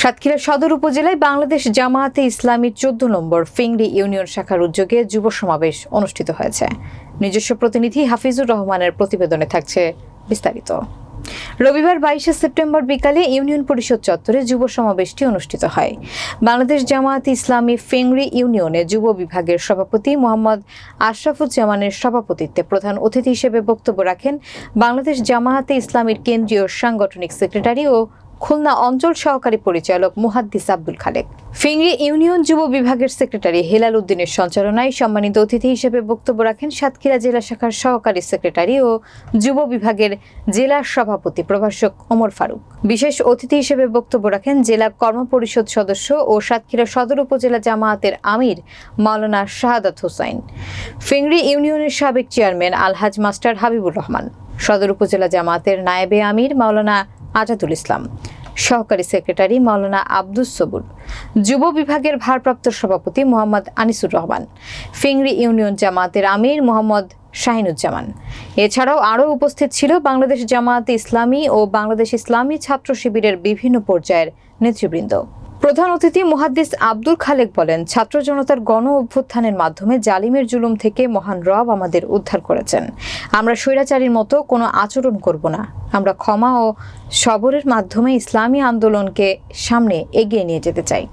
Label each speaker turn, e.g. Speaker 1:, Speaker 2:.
Speaker 1: সাতক্ষীরা সদর উপজেলায় বাংলাদেশ জামায়াতে ইসলামী চোদ্দ নম্বর ফিংড়ি ইউনিয়ন শাখার উদ্যোগে যুব সমাবেশ অনুষ্ঠিত হয়েছে। নিজস্ব প্রতিনিধি হাফিজুর রহমানের প্রতিবেদনে থাকছে বিস্তারিত। রবিবার বাইশে সেপ্টেম্বর বিকালে ইউনিয়ন পরিষদ চত্বরে যুব সমাবেশটি অনুষ্ঠিত হয়। বাংলাদেশ জামায়াত ইসলামী ফেংরি ইউনিয়নে যুব বিভাগের সভাপতি মোহাম্মদ আশরাফুজ্জামানের সভাপতিত্বে প্রধান অতিথি হিসেবে বক্তব্য রাখেন বাংলাদেশ জামায়াতে ইসলামীর কেন্দ্রীয় সাংগঠনিক সেক্রেটারি ও খুলনা অঞ্চল সহকারী পরিচালক মুহাদ্দিস আব্দুল খালেক। ফিংরি ইউনিয়ন যুব বিভাগের সেক্রেটারি হেলাল উদ্দিনের সঞ্চালনায় সম্মানিত অতিথি হিসেবে বক্তব্য রাখেন সাতক্ষীরা জেলা শাখার সহকারী সেক্রেটারি ও যুব বিভাগের জেলা সভাপতি প্রভাষক ওমর ফারুক। বিশেষ অতিথি হিসেবে বক্তব্য রাখেন জেলা কর্মপরিষদ সদস্য ও সাতক্ষীরা সদর উপজেলা জামায়াতের আমির মাওলানা শাহাদাত হোসাইন। ফিংরি ইউনিয়নের সাবেক চেয়ারম্যান আলহাজ মাস্টার হাবিবুর রহমান। সদর উপজেলা জামাতের নায়েবে আমির মাওলানা আজাদুল ইসলাম, সহকারী সেক্রেটারি মাওলানা আব্দুস সবুর, যুব বিভাগের ভারপ্রাপ্ত সভাপতি মোহাম্মদ আনিসুর রহমান, ফিংরি ইউনিয়ন জামাতের আমির মোহাম্মদ শাহিনুজ্জামান। এছাড়াও আরও উপস্থিত ছিল বাংলাদেশ জামায়াতে ইসলামী ও বাংলাদেশ ইসলামী ছাত্র শিবিরের বিভিন্ন পর্যায়ের নেতৃবৃন্দ। প্রধান অতিথি মুহাদ্দিস আব্দুল খালেক বলেন, ছাত্র জনতার গণ অভ্যুত্থানের মাধ্যমে জালিমের জুলুম থেকে মহান রব আমাদের উদ্ধার করেছেন। আমরা স্বৈরাচারীর মতো কোনো আচরণ করব না। আমরা ক্ষমা ও সবরের মাধ্যমে ইসলামী আন্দোলনকে সামনে এগিয়ে নিয়ে যেতে চাই।